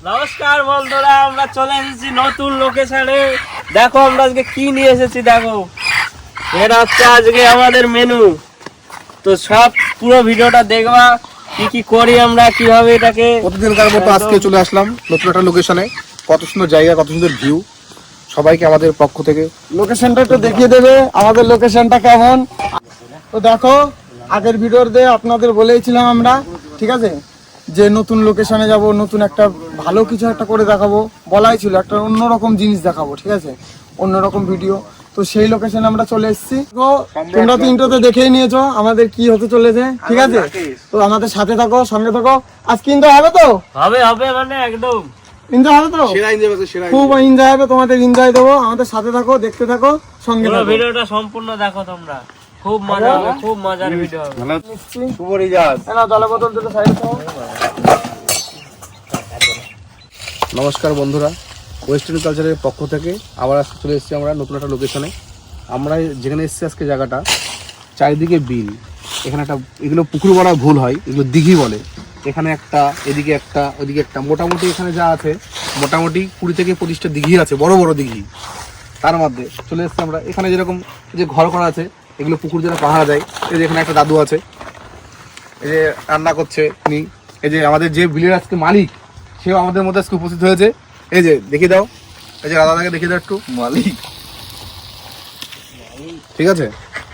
নমস্কার বন্ধুরা আমরা চলে এসেছি নতুন লোকেশনে দেখো আমরা আজকে কি নিয়ে এসেছি দেখো। এটা হচ্ছে আজকে আমাদের মেনু তো সব পুরো ভিডিওটা দেখবা কি কি করি আমরা কীভাবে এটাকে প্রতিদিনকার মতো আজকে চলে আসলাম নতুন একটা লোকেশনে কত সুন্দর জায়গা কত সুন্দর ভিউ সবাইকে আমাদের পক্ষ থেকে। লোকেশনটা একটু দেখিয়ে দেবে আমাদের লোকেশনটা কেমন। তো দেখো আগের ভিডিওতে আপনাদের বলেছিলাম আমরা ঠিক আছে? যে নতুন লোকেশনে যাব নতুন একটা ভালো কিছু একটা করে দেখাবো বলাই ছিল একটা অন্যরকম জিনিস দেখাবো ঠিক আছে? অন্যরকম ভিডিও তো সেই লোকেশনে আমরা চলে এসেছি। তো তোমরা তো ইন্টারতে দেখেই নিয়েছো আমাদের কি হতে চলেছে ঠিক আছে? তো আমাদের সাথে থাকো সঙ্গে থাকো। আজ কিন্তু হবে তো? হবে হবে মানে একদম। এনজয় হবে তো? সেরা এনজয় সেরা খুব এনজয় হবে। তোমাদের এনজয় দেবো। আমাদের সাথে থাকো দেখতে থাকো সঙ্গে ভিডিওটা সম্পূর্ণ দেখো তোমরা। খুব মজা হবে খুব মজার ভিডিও হবে। নিচ্ছি শুভ রিজাজ না জলে বোতল দুটো সাইড নমস্কার বন্ধুরা ওয়েস্টার্ন কালচারের পক্ষ থেকে আবার আজকে চলে এসেছি আমরা নতুন একটা লোকেশনে আমরা যেখানে এসেছি আজকে জায়গাটা চারিদিকে বিল। এখানে একটা এগুলো পুকুর বলা ভুল হয় এগুলো দিঘি বলে। এখানে একটা এদিকে একটা ওইদিকে একটা। মোটামুটি এখানে যা আছে মোটামুটি কুড়ি থেকে পঁচিশটা দিঘি আছে বড় বড় দিঘি। তার মধ্যে চলে এসেছি আমরা। এখানে যেরকম যে ঘর করা আছে এগুলো পুকুর যারা পাহারা দেয় এই যে এখানে একটা দাদু আছে। এই যে রান্না করছে উনি। এই যে আমাদের যে বিলের আজকে মালিক সেও আমাদের মধ্যে আজকে উপস্থিত হয়েছে। এই যে দেখিয়ে দাও। এই যে রাধাদাকে দেখিয়ে দাও একটু। মালিক। ঠিক আছে?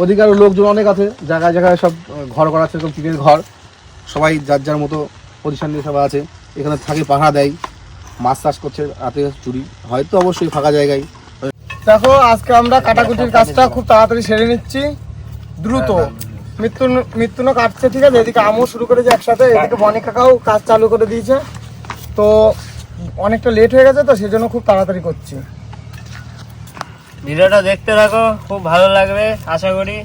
ওদিকে লোকজন অনেক আছে জায়গায় জায়গায় সব ঘর করা আছে টিনের ঘর। সবাই যার যার মতো পজিশন নিয়ে সবাই আছে। এখানে থাকে পাহারা দেয়। মাছ চাষ করছে রাতে চুরি। হয়তো অবশ্যই ফাঁকা জায়গায়। দেখো, আজকে আমরা কাটাকুটির কাজটা খুব তাড়াতাড়ি সেরে নিচ্ছি। দ্রুত। মৃত্যু মৃত্যুনো কাটছে, ঠিক আছে? এদিকে আমও শুরু করেছে একসাথে। এদিকে বনি কাকাও কাজ চালু করে দিয়েছে। তো অনেকটা লেট হয়ে গেছে, তো সেজন্য খুব তাড়াতাড়ি করছি। ভিডিওটা দেখতে থাকো, খুব ভালো লাগবে, আশা করি।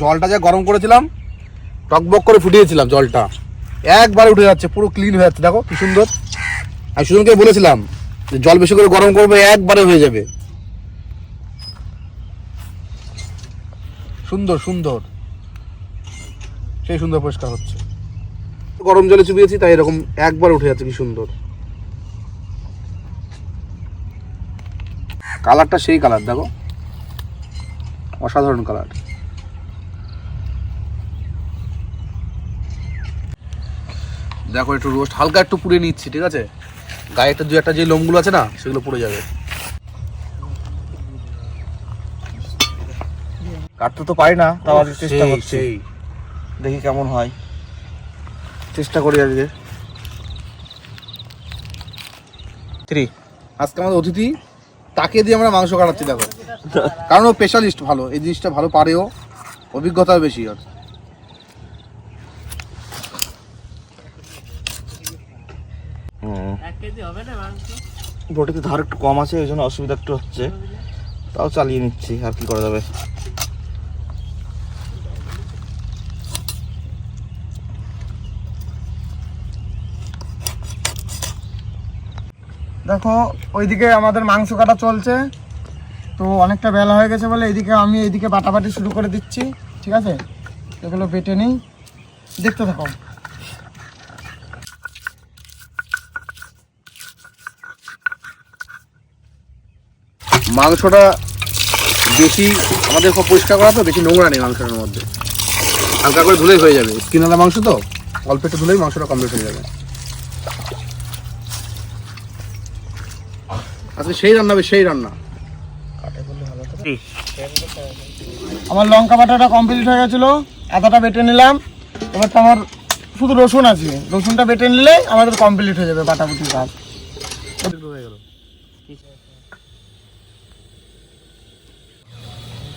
জলটা যা গরম করেছিলাম, টকবক করে ফুটিয়েছিলাম জলটা, একবারে উঠে যাচ্ছে, পুরো ক্লিন হয়ে যাচ্ছে। দেখো কি সুন্দর। আমি সুজনকে বলেছিলাম যে জল বেশি করে গরম করবে, একবারে হয়ে যাবে। সুন্দর সুন্দর। সেই সুন্দর পরিষ্কার হচ্ছে। গরম জলে চুপিয়েছি তাই এরকম একবার উঠে যাচ্ছে, কি সুন্দর। কালারটা সেই কালার, দেখো। অসাধারণ কালার। দেখো একটু রোস্ট হালকা একটু পুড়ে নিচ্ছি ঠিক আছে? গায়ে একটা দু একটা যে লোমগুলো আছে না সেগুলো পুড়ে যাবে। কাটতে তো পারি না তাও আজকে চেষ্টা করছি। দেখি কেমন হয়। চেষ্টা করি আজকে। থ্রি আজকে আমাদের অতিথি তাকে দিয়ে আমরা মাংস কাটাচ্ছি দেখো। কারণ ও স্পেশালিস্ট ভালো এই জিনিসটা ভালো পারেও অভিজ্ঞতা বেশি ওর। বটিতে ধার একটু কম আছে ওই জন্য অসুবিধা একটু হচ্ছে। তাও চালিয়ে নিচ্ছি আর কি করা যাবে? দেখো ওইদিকে আমাদের মাংস কাটা চলছে। তো অনেকটা বেলা হয়ে গেছে বলে এদিকে আমি এইদিকে বাটাবাটি শুরু করে দিচ্ছি ঠিক আছে? এগুলো বেটে নিই। দেখতে থাকো। মাংসটা বেশি আমাদের খুব পরিষ্কার করা তো বেশি নোংরা নেই মাংসটার মধ্যে। হালকা করে ধুলেই হয়ে যাবে। স্কিনালা মাংস তো? অল্প একটু ধুলেই মাংসটা কমপ্লিট হয়ে যাবে। আচ্ছা সেই রান্না হবে সেই রান্না। আমার লঙ্কা বাটাটা কমপ্লিট হয়ে গেছিল আদাটা বেটে নিলাম। এবার তো আমার শুধু রসুন আছে। রসুনটা বেটে নিলে আমাদের কমপ্লিট হয়ে যাবে বাটাবুটির কাজ।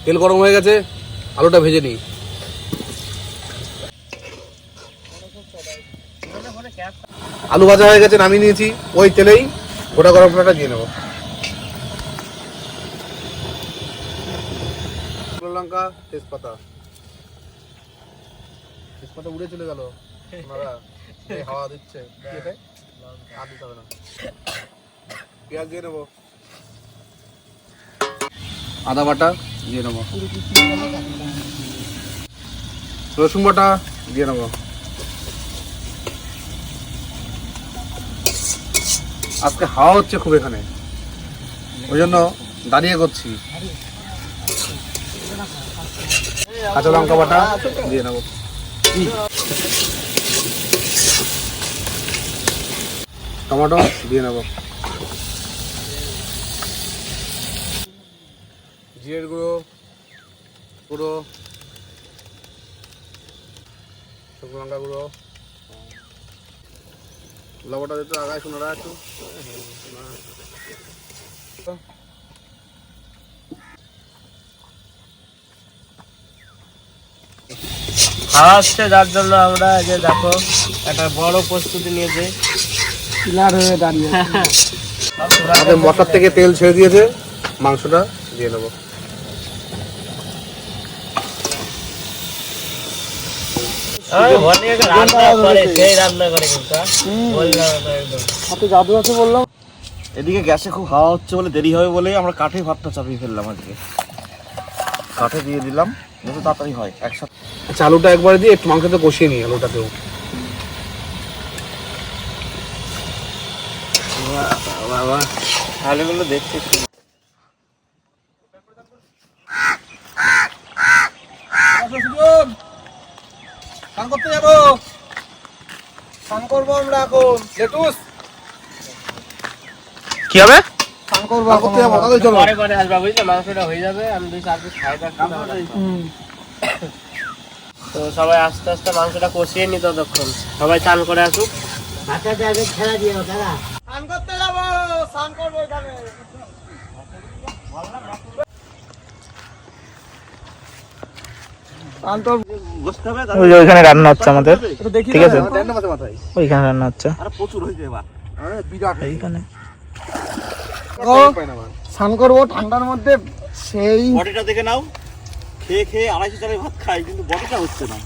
তেল গরম হয়ে গেছে, আলুটা ভেজে নিই। আলু ভাজা হয়ে গেছে, নামিয়ে নিয়েছি, ওই তেলেই গোটা গরম মশলাটা দিয়ে নেব। লঙ্কা, তেজপাতা। তেজপাতা উড়ে চলে গেল। হাওয়া দিচ্ছে। এটা? পেঁয়াজ দিয়ে নেব। আদা বাটা দিয়ে নেব। রসুন বাটা দিয়ে নেব। আজকে হাওয়া হচ্ছে খুব এখানে। ওই জন্য দাঁড়িয়ে করছি। কাঁচা লঙ্কা বাটা দিয়ে নেব। টমেটো দিয়ে নেব। জিরের গুঁড়ো গুঁড়ো শুকনো লঙ্কা গুঁড়ো লবণটা দিতে আগায় শোনারা একটু। খাওয়া হচ্ছে যার জন্য আমরা যে দেখো একটা বড় প্রস্তুতি নিয়েছি। পিলার হয়ে দাঁড়িয়ে আমাদের থেকে তেল ছেড়ে দিয়েছে মাংসটা দিয়ে নেব আমি ভনিয়াকে রান্না করে সেই রান্না করে কিন্তু হ্যাঁ? বললাম না একদম হাতে জাদু আছে বললাম। এদিকে গ্যাসে খুব হাওয়া হচ্ছে বলে দেরি হবে বলে আমরা কাঠে ভাতটা চাপিয়ে ফেললাম আজকে। কাঠে দিয়ে দিলাম যত তাড়াতাড়ি হয় একসাথে। আচ্ছা আলুটা একবারে দিয়ে একটু মাংসতে কষিয়ে নিই আলুটাকেও বাবা আলুগুলো দেখতে কি- স্নান করতে যাব। স্নান করব আমরা এখন। লেটুস কি হবে? স্নান করব করতে যাব আমরা। চলো। পরে পরে আসবা বুঝলে? মাংসটা হয়ে যাবে আমি দুই চার পিস খাই থাকছি তাহলে। হুম। তো সবাই আস্তে আস্তে মাংসটা কষিয়ে নি ততক্ষণ। সবাই চান করে আসুক। স্নান করতে যাব স্নান করব এখানে। স্নান তো বসতে হবে ওই যে ওইখানে রান্না হচ্ছে আমাদের। ঠিক আছে। ওইখানে রান্না হচ্ছে। আর প্রচুর হয়েছে এবার। আরে বিরাট। এইখানে। স্নান করব ঠান্ডার মধ্যে সেই বডিটা দেখে নাও। খেয়ে খেয়ে আড়াইশো টাকায় ভাত খাই কিন্তু বডিটা হচ্ছে না।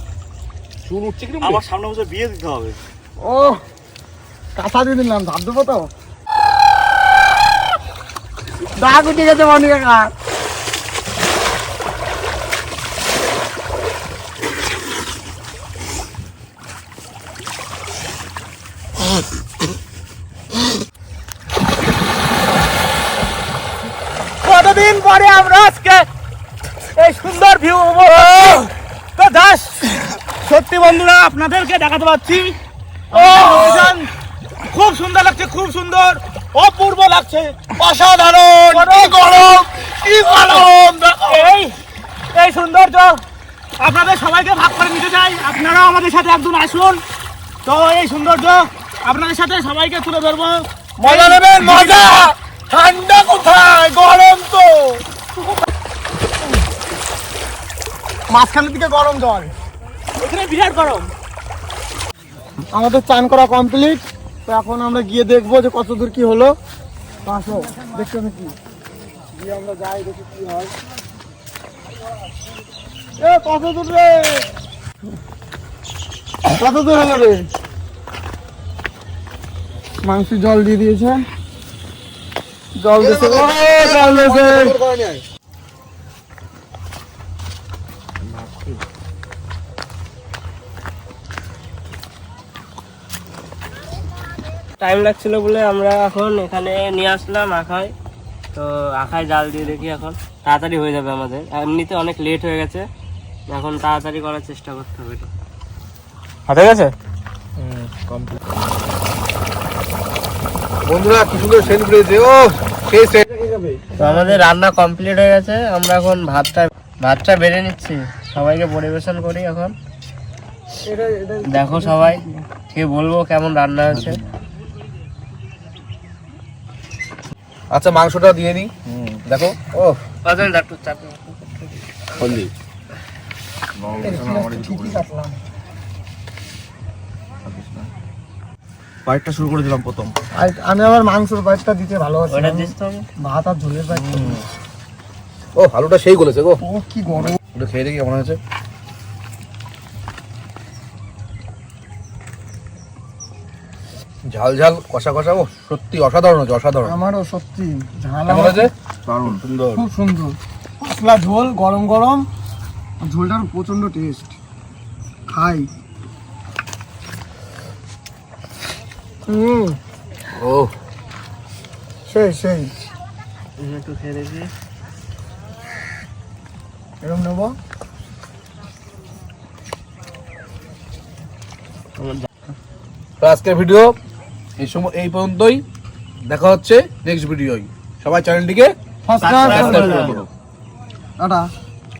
চুন উঠছে কিরম আমার সামনে বছর বিয়ে দিতে হবে। ও কাঁথা দিয়ে দিলাম ধাপ দেবো তো। দাগ উঠে গেছে মনি কাকা পরে আমরা আজকে। এই সুন্দর ভিউ তো দাস সত্যি বন্ধুরা আপনাদেরকে দেখাতে পাচ্ছি। ও! খুব সুন্দর লাগছে খুব সুন্দর। অপূর্ব লাগছে। অসাধারণ। কি গরম! কি গরম! এই এই সৌন্দর্য। আপনাদের সবাইকে ভাগ করে নিতে চাই। আপনারাও আমাদের সাথে একদিন আসুন। তো এই সৌন্দর্য আপনাদের সাথে সবাইকে তুলে ধরবো। মজা নেবেন মজা! ঠান্ডা কোথায় গরম তো মাঝখানের দিকে গরম জল। এখানে বিরাট গরম। আমাদের চান করা কমপ্লিট তো এখন আমরা গিয়ে দেখব যে কত দূর কি হলো। আসো দেখতে থাকি গিয়ে আমরা যাই দেখি কি হয়। এ কত দূর রে? কত দূর হলো রে? মাংস জল দিয়ে দিয়েছে। জল দিয়েছে। জল দিয়েছে। টাইম লাগছিল বলে আমরা এখন এখানে নিয়ে আসলাম আখায়। তো আখায় জাল দিয়ে দেখি এখন। তাড়াতাড়ি হয়ে যাবে আমাদের। এমনিতে অনেক লেট হয়ে গেছে। এখন তাড়াতাড়ি করার চেষ্টা করতে হবে এটা। হাতে গেছে? বন্ধুরা কি সুন্দর বেরিয়েছে ও সেই তো আমাদের রান্না কমপ্লিট হয়ে গেছে। আমরা এখন ভাতটা ভাতটা বেড়ে নিচ্ছি। সবাইকে পরিবেশন করি এখন। দেখো সবাই খেয়ে বলব কেমন রান্না হয়েছে। আচ্ছা মাংসটা দিয়ে নি দেখো ও হলদি। শুরু করে দিলাম প্রথম। আমি আবার মাংসের বাইটটা দিতে ভালোবাসি? ভাত আর ঝোলের বাইট ও আলুটা সেই গলেছে গো। ও কি গরম। ওটা খেয়ে দেখি কেমন হয়েছে। ঝাল ঝাল কষা কষা ও সত্যি অসাধারণ হচ্ছে অসাধারণ। আমারও সত্যি ঝাল আমার আছে সুন্দর। খুব সুন্দর। পাতলা ঝোল গরম গরম। ঝোলটার প্রচণ্ড টেস্ট খাই। হুম। ও। সেই সেই। একটু খেয়ে দেখি। এরকম নেব? তো আজকের ভিডিও এই সময় এই পর্যন্তই। দেখা হচ্ছে নেক্সট ভিডিওই সবাই চ্যানেলটিকে টাটা।